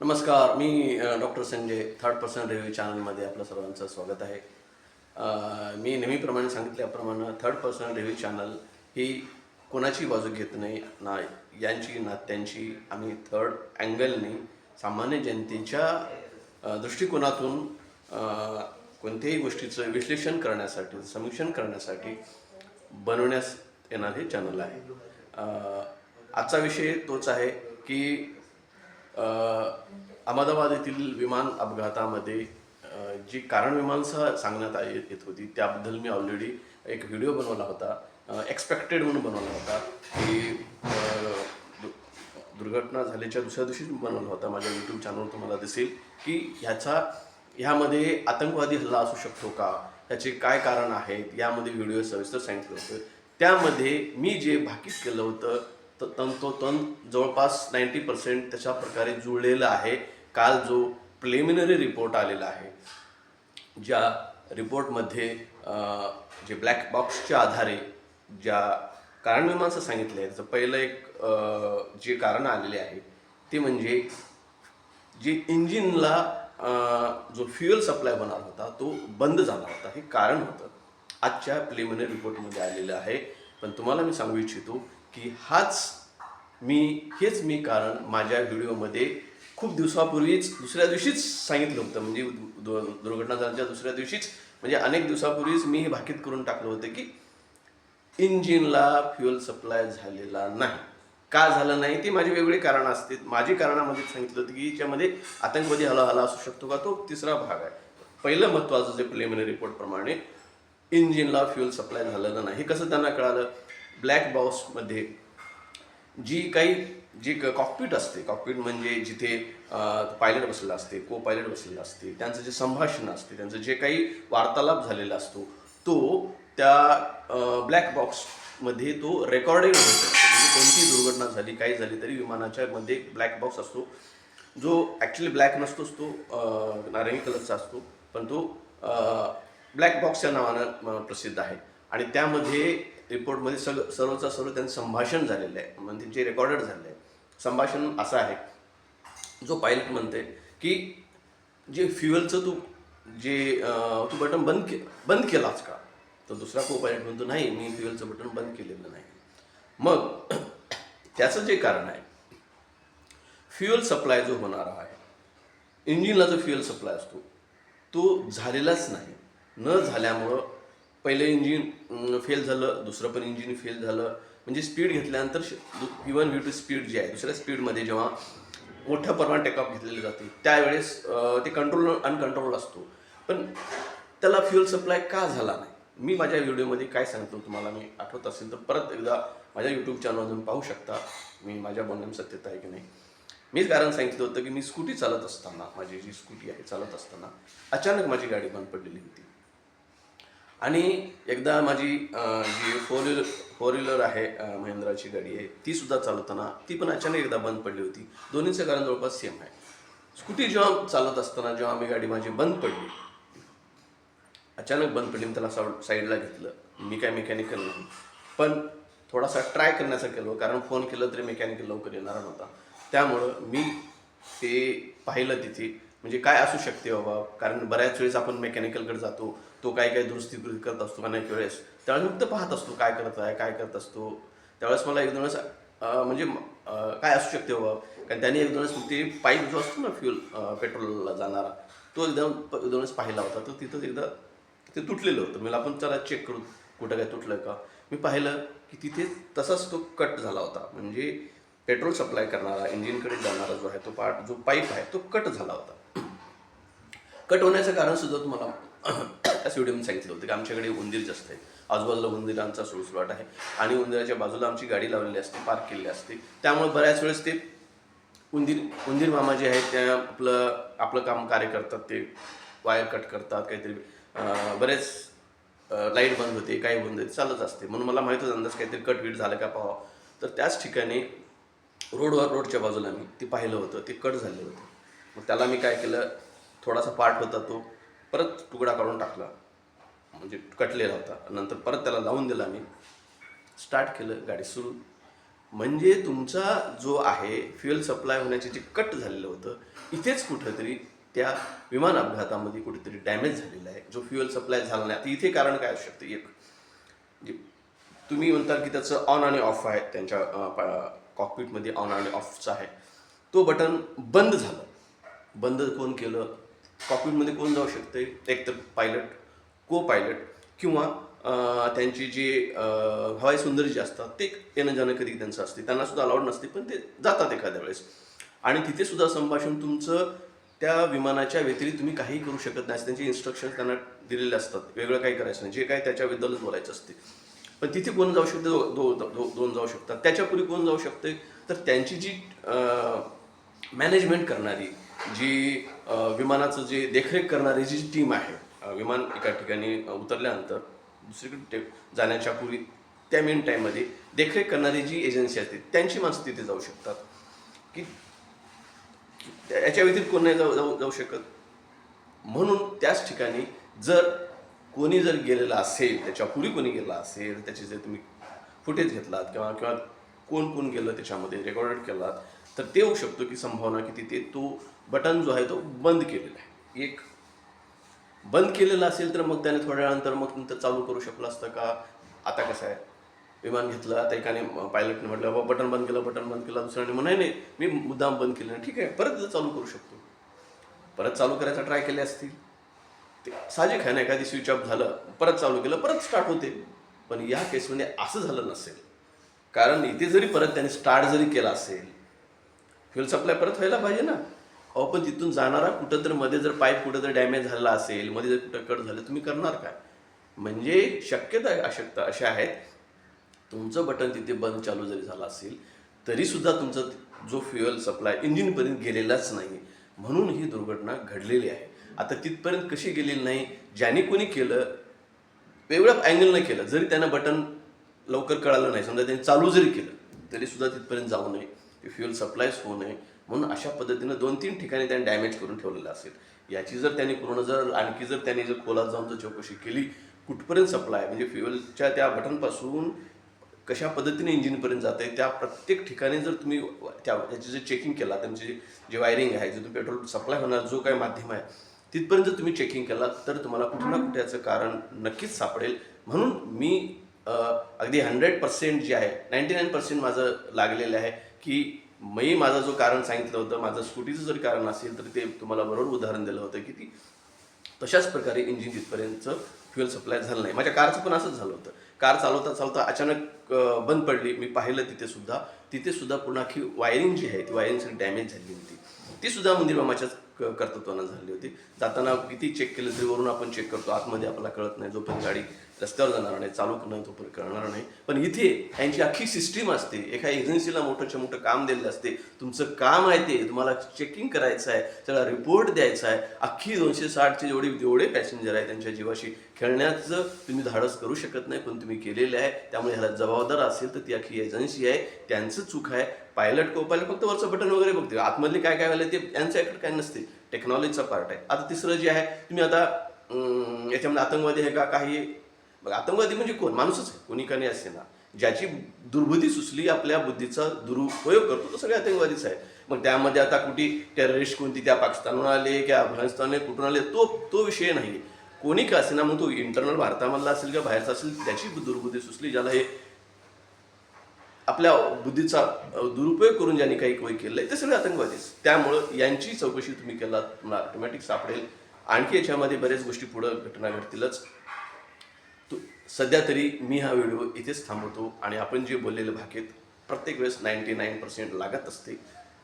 नमस्कार मी doctor Sanjay third person review चॅनलमध्ये आपलं सर्वांचं स्वागत आहे. मी नेहमीप्रमाणे सांगितल्याप्रमाणे थर्ड पर्सन रिव्ह्यू चॅनल ही कोणाची बाजू घेत नाही ना यांची ना त्यांची. आम्ही थर्ड अँगलनी सामान्य जनतेच्या दृष्टिकोनातून कोणत्याही गोष्टीचं विश्लेषण करण्यासाठी समीक्षण करण्यासाठी बनवण्यास येणारे चॅनल आहे. आजचा विषय तोच आहे की अहमदाबाद येथील विमान अपघातामध्ये जी कारण मीमांसा सांगण्यात आ- येत होती त्याबद्दल मी ऑलरेडी एक व्हिडिओ बनवला होता. एक्सपेक्टेड म्हणून बनवला होता. की दु- दुर्घटना झाल्याच्या दुसऱ्या दिवशी बनवला होता. माझ्या यूट्यूब चॅनलवर तुम्हाला दिसेल की ह्याचा ह्यामध्ये आतंकवादी हल्ला असू शकतो का? त्याचे काय कारण आहेत? यामध्ये व्हिडिओ सविस्तर सांगितलं होतं. त्यामध्ये मी जे भाकीत केलं होतं त- तंतोतंत जवळपास नाईंटी पर्सेंट तशा प्रकारे जुळलेलं आहे. काल जो प्रिलिमिनरी रिपोर्ट आलेला आहे ज्या रिपोर्टमध्ये जे ब्लॅक बॉक्सच्या आधारे ज्या कारणमीमांसा सांगितले आहे त्याचं पहिलं एक जे कारण आलेले आहे ते म्हणजे जे इंजिनला जो फ्युएल सप्लाय होणार होता तो बंद झाला होता. हे कारण होतं. आजच्या प्रिलिमिनरी रिपोर्टमध्ये आलेलं आहे. पण तुम्हाला मी सांगू इच्छितो की हाच मी हेच मी कारण माझ्या व्हिडिओमध्ये खूप दिवसापूर्वीच दुसऱ्या दिवशीच सांगितलं होतं. म्हणजे दु- दुर्घटना झाल्याच्या दुसऱ्या दिवशीच म्हणजे अनेक दिवसापूर्वीच मी हे भाकीत करून टाकलं होतं की इंजिनला फ्युअल सप्लाय झालेला नाही. का झालं नाही ती माझी वेगळी कारणं असतील. माझी कारणामध्ये सांगितलं होतं की याच्यामध्ये आतंकवादी हला हला असू शकतो का? तो तिसरा भाग आहे. पहिलं महत्त्वाचं जे प्रिलिमिनरी रिपोर्टप्रमाणे इंजिनला फ्युअल सप्लाय झालेलं नाही. हे कसं त्यांना कळालं? ब्लॅक बॉक्समध्ये जी काही जी कॉकपीट असते कॉकपीट म्हणजे जिथे पायलट बसलेला असते को पायलट बसलेला असते त्यांचं जे संभाषण असते त्यांचं जे काही वार्तालाप झालेला असतो तो त्या ब्लॅक बॉक्समध्ये तो रेकॉर्डिंग होत असतो. म्हणजे कोणती दुर्घटना झाली काही झाली तरी विमानाच्या मध्ये ब्लॅक बॉक्स असतो. जो ॲक्च्युली ब्लॅक नसतोच तो नारंगी कलरचा असतो पण तो ब्लॅक बॉक्स या नावानं प्रसिद्ध आहे. आणि त्यामध्ये रिपोर्टमध्ये सग सर्वचा सर्व त्यांचं संभाषण झालेलं आहे. म्हणजे जे रेकॉर्डेड झालेलं आहे. संभाषण असं आहे. जो पायलट म्हणते की जे फ्युएलचं तू जे तू बटन बंद के बंद केलाच का? तर दुसरा को पायलट म्हणतो नाही मी फ्युएलचं बटन बंद केलेलं नाही. मग त्याचं जे कारण आहे फ्युएल सप्लाय जो होणारा आहे इंजिनला जो फ्युएल सप्लाय असतो तो झालेलाच नाही. न झाल्यामुळं पहिलं इंजिन फेल झालं दुसरं पण इंजिन फेल झालं. म्हणजे स्पीड घेतल्यानंतर V one V two speed जी आहे दुसऱ्या स्पीडमध्ये जेव्हा मोठ्या प्रमाणात टेकऑफ घेतलेली जाते त्यावेळेस ते कंट्रोल अनकंट्रोल असतो. पण त्याला फ्युअल सप्लाय का झाला नाही? मी माझ्या व्हिडिओमध्ये काय सांगतो तुम्हाला मी आठवत असेल तर परत एकदा माझ्या यूट्यूब चॅनलमधून पाहू शकता मी माझ्या बोलण्यात सत्यता आहे की नाही. मीच कारण सांगितलं होतं की मी स्कूटी चालत असताना माझी जी स्कूटी आहे चालत असताना अचानक माझी गाडी बंद पडलेली होती. आणि एकदा माझी जी फोर व्हीलर फोर व्हीलर आहे महिंद्राची गाडी आहे ती सुद्धा चालवताना ती पण अचानक एकदा बंद पडली होती. दोन्हीचं कारण जवळपास सेम आहे. स्कूटी जेव्हा चालत असताना जेव्हा आम्ही गाडी माझी बंद पडली अचानक बंद पडली मी त्याला साव- साईडला घेतलं. मी काय मेकॅनिकल नाही पण थोडासा ट्राय करण्याचा केलो कारण फोन केलं तरी मेकॅनिकल लवकर येणार नव्हता. त्यामुळं मी ते पाहिलं तिथे. म्हणजे काय असू शकते बाबा? कारण बऱ्याच वेळेस आपण मेकॅनिकलकडे जातो तो काय काय दुरुस्ती करत असतो अनेक वेळेस. त्यावेळेस फक्त पाहत असतो काय करत आहे काय करत असतो. त्यावेळेस मला एक दोन वेळेस म्हणजे काय असू शकते बाबा. कारण त्यांनी एक दोन वेळेस ते पाईप जो असतो ना फ्युल पेट्रोलला जाणारा. तो एकदम एक दोन वेळेस पाहिला होता. तर तिथं एकदा ते तुटलेलं होतं. मला आपण चला चेक करू कुठं काय तुटलं का. मी पाहिलं की तिथे तसाच तो कट झाला होता. म्हणजे पेट्रोल सप्लाय करणारा इंजिनकडे जाणारा जो आहे तो पार्ट जो पाईप आहे तो कट झाला होता. कट होण्याचं कारण सुद्धा तुम्हाला त्याच व्हिडिओमध्ये सांगितलं होतं की आमच्याकडे उंदीर जास्त आहे आजूबाजूला उंदीरांचा सुळसुळाट आहे. आणि उंदीराच्या बाजूला आमची गाडी लावलेली असते पार्क केलेली असते. त्यामुळे बऱ्याच वेळेस ते उंदीर उंदीर मामा जे आहेत त्या आपलं आपलं काम कार्य करतात ते वायर कट करतात काहीतरी बरेच लाइट बंद होते काही बंद होते चालत असते. म्हणून मला माहीतच अंदाज काहीतरी कट बीट झालं का पाहावं. तर त्याच ठिकाणी रोडवर रोडच्या बाजूला मी ते पाहिलं होतं ते कट झाले होते. मग त्याला मी काय केलं थोडासा पार्ट होता तो परत तुकडा काढून टाकला. म्हणजे कटलेला होता. नंतर परत त्याला लावून दिला मी. स्टार्ट केलं गाडी सुरू. म्हणजे तुमचा जो आहे फ्युएल सप्लाय होण्याचे जे कट झालेलं होतं इथेच कुठंतरी त्या विमान अपघातामध्ये कुठेतरी डॅमेज झालेला आहे. जो फ्युएल सप्लाय झाला नाही. आता इथे कारण काय असू शकतं? एक जे तुम्ही म्हणताल की त्याचं ऑन आणि ऑफ आहे त्यांच्या कॉकपिटमध्ये ऑन आणि ऑफचं आहे. तो बटन बंद झालं. बंद कोण केलं? कॉकपिटमध्ये कोण जाऊ शकते एक तर पायलट को पायलट किंवा त्यांची जी हवाई सुंदर जे असतात ते येणं जाणं कधी त्यांचं असते. त्यांना सुद्धा अलाउड नसते पण ते जातात एखाद्या वेळेस. आणि तिथे सुद्धा संभाषण तुमचं त्या विमानाच्या व्यतिरिक्त तुम्ही काहीही करू शकत नाही त्यांचे इन्स्ट्रक्शन त्यांना दिलेले असतात. वेगळं काही करायचं नाही. जे काय त्याच्याबद्दलच बोलायचं असते. पण तिथे कोण जाऊ शकते? दो, दो, दो, दोन जाऊ शकतात. त्याच्यापूर्वी कोण जाऊ शकते तर त्यांची जी मॅनेजमेंट करणारी जी विमानाचं जे देखरेख करणारी जी टीम आहे विमान एका ठिकाणी उतरल्यानंतर दुसरीकडे जाण्याच्या पूर्वी त्या मेन टाईममध्ये देखरेख करणारी जी एजन्सी असते त्यांची माणसं तिथे जाऊ शकतात. की याच्या व्यतिरिक्त कोण नाही जाऊ जाऊ जाऊ शकत? म्हणून त्याच ठिकाणी जर कोणी जर गेलेला असेल त्याच्यापूर्वी कोणी गेला असेल त्याचे जर तुम्ही फुटेज घेतलात किंवा किंवा कोण कोण गेलं त्याच्यामध्ये रेकॉर्डेड केलात तर ते होऊ शकतो की संभावना की तिथे तो बटन जो आहे तो बंद केलेला आहे. एक बंद केलेला असेल तर मग त्याने थोड्या वेळानंतर मग नंतर चालू करू शकलं असतं का? आता कसं आहे? विमान घेतलं आता एकाने पायलटने म्हटलं बाबा बटन बंद केलं बटन बंद केलं. दुसऱ्याने म्हणे नाही मी मुद्दाम बंद केलं नाही. ठीक आहे परत चालू करू शकतो. परत चालू करायचा ट्राय केले असतील. ते साहजिक आहे ना एखादी स्विच ऑफ झालं परत चालू केलं परत स्टार्ट होते. पण या केसमध्ये असं झालं नसेल. कारण इथे जरी परत त्याने स्टार्ट जरी केला असेल फ्युल सप्लाय परत व्हायला पाहिजे ना. अहो पण तिथून जाणारा कुठं तर मध्ये जर पाईप कुठं जर डॅमेज झाला असेल मध्ये जर कुठं कट झालं तुम्ही करणार काय? म्हणजे शक्यता अशक्यता अशा आहेत तुमचं बटन तिथे बंद चालू जरी झालं असेल तरीसुद्धा तुमचा जो फ्युअल सप्लाय इंजिनपर्यंत गेलेलाच नाही म्हणून ही दुर्घटना घडलेली आहे. आता तिथपर्यंत कशी गेलेली नाही ज्याने कोणी केलं वेगळ्या अँगलनं केलं जरी त्यानं बटन लवकर कळालं नाही समजा त्यांनी चालू जरी केलं तरीसुद्धा तिथपर्यंत जाऊ नये. फ्युअल सप्लायच होऊ नये म्हणून अशा पद्धतीनं दोन तीन ठिकाणी त्यांनी डॅमेज करून ठेवलेलं असेल. याची जर त्यांनी पूर्ण जर आणखी जर त्यांनी जर खोलात जाऊन जर चौकशी केली कुठपर्यंत सप्लाय म्हणजे फ्युएलच्या त्या बटनपासून कशा पद्धतीने इंजिनपर्यंत जात आहे त्या प्रत्येक ठिकाणी जर तुम्ही त्या त्याची जे चेकिंग केला त्यांची जे वायरिंग आहे जे तुम्ही पेट्रोल सप्लाय होणार जो काही माध्यम आहे तिथपर्यंत जर तुम्ही चेकिंग केला तर तुम्हाला कुठे ना कुठे याचं कारण नक्कीच सापडेल. म्हणून मी अगदी हंड्रेड पर्सेंट जे आहे नाईन्टी नाईन पर्सेंट माझं लागलेलं आहे की मी माझं जो कारण सांगितलं होतं माझं स्कूटीचं जर कारण असेल तर ते तुम्हाला बरोबर उदाहरण दिलं होतं की ती तशाच प्रकारे इंजिन तिथपर्यंतचं फ्युअल सप्लाय झालं नाही. माझ्या कारचं पण असंच झालं होतं. कार चालवता चालवता अचानक बंद पडली. मी पाहिलं तिथे सुद्धा. तिथे सुद्धा अख्खी वायरिंग जी आहे ती वायरिंग सगळी डॅमेज झाली होती. ती सुद्धा मंदिर कर्तृत्वानं झाली होती. जाताना किती चेक केलं तरी वरून आपण चेक करतो. आतमध्ये आपल्याला कळत नाही जोपर्यंत गाडी रस्त्यावर जाणार नाही चालू नाही तो करणार नाही. पण इथे यांची अख्खी सिस्टीम असते. एका एजन्सीला मोठंच्या मोठं काम दिलेलं असते. तुमचं काम आहे ते. तुम्हाला चेकिंग करायचं आहे. त्याला रिपोर्ट द्यायचा आहे. अख्खी दोनशे साठचे जेवढे जेवढे पॅसेंजर आहे त्यांच्या जीवाशी खेळण्याचं तुम्ही धाडस करू शकत नाही पण तुम्ही केलेले आहे. त्यामुळे ह्याला जबाबदार असेल तर ती अख्खी एजन्सी आहे. त्यांचं चूक आहे. पायलट को पायलट फक्त वरचं बटन वगैरे बघते. आतमधले काय काय व्हायला ते यांच्याकडे काय नसते. टेक्नॉलॉजीचा पार्ट आहे. आता तिसरं जे आहे तुम्ही आता याच्यामध्ये आतंकवादी आहे का? काही मग आतंकवादी म्हणजे कोण? माणूसच आहे. कोणी का नाही असे ना. ज्याची दुर्बुद्धी सुचली आपल्या बुद्धीचा दुरुपयोग करतो तो सगळे आतंकवादीच आहे. मग त्यामध्ये आता कुठे टेररिस्ट कोणती त्या पाकिस्तानहून आले किंवा अफगाणिस्तान कुठून आले तो तो विषय नाही. कोणी का असेना मग तो इंटरनल भारतामधला असेल किंवा बाहेरचा असेल त्याची दुर्बुद्धी सुचली ज्याला हे आपल्या बुद्धीचा दुरुपयोग करून ज्यांनी काही काही केलंय ते सगळे आतंकवादीच त्यामुळं यांची चौकशी तुम्ही केलात तुम्हाला ऑटोमॅटिक सापडेल. आणखी याच्यामध्ये बऱ्याच गोष्टी पुढं घटना घडतीलच. सध्या तरी मी हा व्हिडिओ इथेच थांबवतो आणि आपण जे बोललेले भाकेत प्रत्येक वेळेस नाईन्टी नाईन पर्सेंट लागत असते.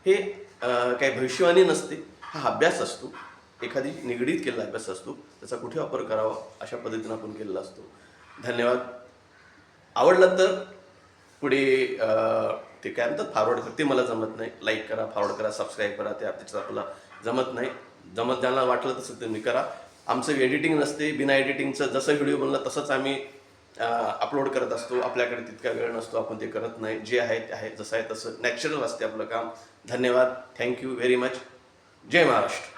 हे काही भविष्यवाणी नसते. हा अभ्यास असतो. एखादी निगडीत केलेला अभ्यास असतो. त्याचा कुठे वापर करावा अशा पद्धतीनं आपण केलेला असतो. धन्यवाद. आवडलं तर पुढे ते काय म्हणतात? फॉरवर्ड कर. ते मला जमत नाही. लाईक करा फॉरवर्ड करा सबस्क्राईब करा. ते त्याच्यात आपला जमत नाही. जमत ज्यांना वाटलं तसं तुम्ही करा. आमचं एडिटिंग नसते बिना एडिटिंगचं जसं व्हिडिओ बनला तसंच आम्ही अपलोड करत असतो. आपल्याकडे तितका वेळ नसतो आपण ते करत नाही. जे आहे ते आहे जसं आहे तसं. नॅचरल असते आपलं काम. धन्यवाद. थँक्यू व्हेरी मच जय महाराष्ट्र.